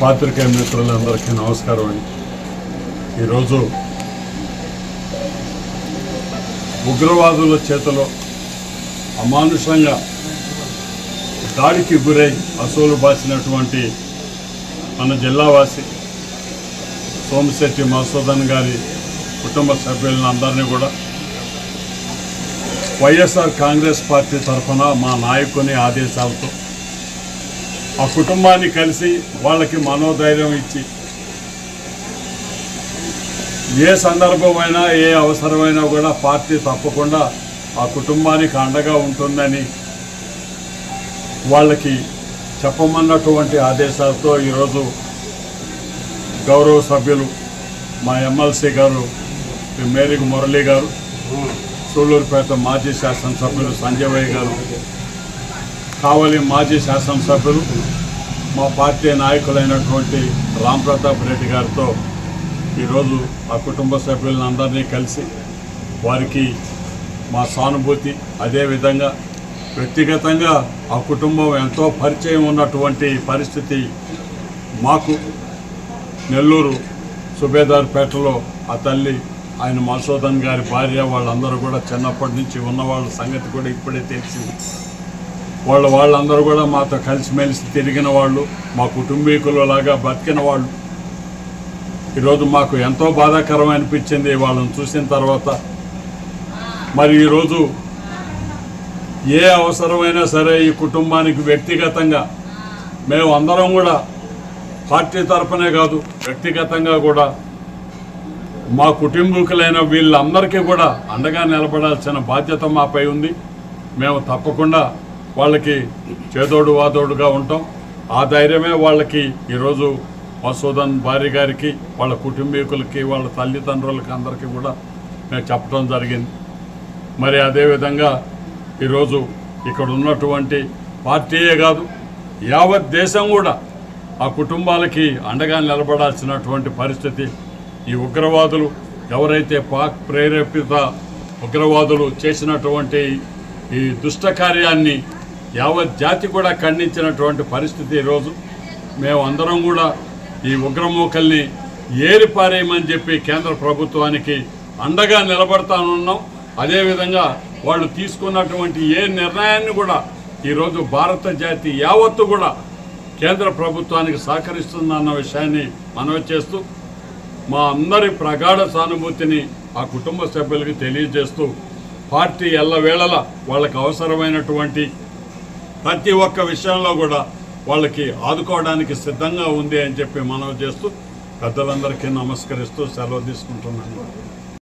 పాత్రికేయ మిత్రులందరికీ నమస్కారం అండి. ఈరోజు ఉగ్రవాదుల చేతిలో అమానుషంగా దాడికి గురై అసూలు బాసినటువంటి మన జిల్లావాసి సోమశెట్టి మసూదన్ గారి కుటుంబ సభ్యులను అందరినీ కూడా వైఎస్ఆర్ కాంగ్రెస్ పార్టీ తరఫున మా నాయకుని ఆదేశాలతో ఆ కుటుంబాన్ని కలిసి వాళ్ళకి మనోధైర్యం ఇచ్చి ఏ సందర్భమైనా ఏ అవసరమైనా కూడా పార్టీ తప్పకుండా ఆ కుటుంబానికి అండగా ఉంటుందని వాళ్ళకి చెప్పమన్నటువంటి ఆదేశాలతో ఈరోజు గౌరవ సభ్యులు మా ఎమ్మెల్సీ గారు మేరికి మురళీ గారు సూళ్ళూరుపేట మాజీ శాసనసభ్యులు సంజయ్ గారు కావలి మాజీ శాసనసభ్యులు మా పార్టీ నాయకులైనటువంటి రామ్ ప్రతాప్ రెడ్డి గారితో ఈరోజు ఆ కుటుంబ సభ్యులందరినీ కలిసి వారికి మా సానుభూతి అదేవిధంగా వ్యక్తిగతంగా ఆ కుటుంబం ఎంతో పరిచయం ఉన్నటువంటి పరిస్థితి మాకు నెల్లూరు సుబేదార్పేటలో ఆ తల్లి ఆయన మసోదన్ గారి భార్య వాళ్ళందరూ కూడా చిన్నప్పటి నుంచి ఉన్న వాళ్ళ సంగతి కూడా ఇప్పుడే తెలిసింది. వాళ్ళ వాళ్ళందరూ కూడా మాతో కలిసిమెలిసి తిరిగిన వాళ్ళు మా కుటుంబీకులు లాగా బతికిన వాళ్ళు. ఈరోజు మాకు ఎంతో బాధాకరం అనిపించింది వాళ్ళని చూసిన తర్వాత. మరి ఈరోజు ఏ అవసరమైనా సరే ఈ కుటుంబానికి వ్యక్తిగతంగా మేము అందరం కూడా పార్టీ తరఫునే కాదు వ్యక్తిగతంగా కూడా మా కుటుంబీకులైన వీళ్ళందరికీ కూడా అండగా నిలబడాల్సిన బాధ్యత మాపై ఉంది. మేము తప్పకుండా వాళ్ళకి చేదోడు వాదోడుగా ఉంటాం. ఆ ధైర్యమే వాళ్ళకి ఈరోజు మసూదన్ భార్య గారికి వాళ్ళ కుటుంబీకులకి వాళ్ళ తల్లిదండ్రులకి అందరికీ కూడా మేము చెప్పడం జరిగింది. మరి అదేవిధంగా ఈరోజు ఇక్కడ ఉన్నటువంటి పార్టీయే కాదు యావత్ దేశం కూడా ఆ కుటుంబాలకి అండగా నిలబడాల్సినటువంటి పరిస్థితి ఈ ఉగ్రవాదులు ఎవరైతే పాక్ ప్రేరేపిత ఉగ్రవాదులు చేసినటువంటి ఈ దుష్టకార్యాన్ని యావత్ జాతి కూడా ఖండించినటువంటి పరిస్థితి ఈరోజు. మేము అందరం కూడా ఈ ఉగ్రమూకల్ని ఏరిపారేయమని చెప్పి కేంద్ర ప్రభుత్వానికి అండగా నిలబడతానున్నాం. అదేవిధంగా వాళ్ళు తీసుకున్నటువంటి ఏ నిర్ణయాన్ని కూడా ఈరోజు భారత జాతి యావత్తు కూడా కేంద్ర ప్రభుత్వానికి సహకరిస్తుందన్న విషయాన్ని మనవి చేస్తూ మా అందరి ప్రగాఢ సానుభూతిని ఆ కుటుంబ సభ్యులకు తెలియజేస్తూ పార్టీ ఎల్లవేళలా వాళ్ళకు అవసరమైనటువంటి ప్రతి ఒక్క విషయంలో కూడా వాళ్ళకి ఆదుకోవడానికి సిద్ధంగా ఉంది అని చెప్పి మనవి చేస్తూ పెద్దలందరికీ నమస్కరిస్తూ సెలవు తీసుకుంటున్నాను.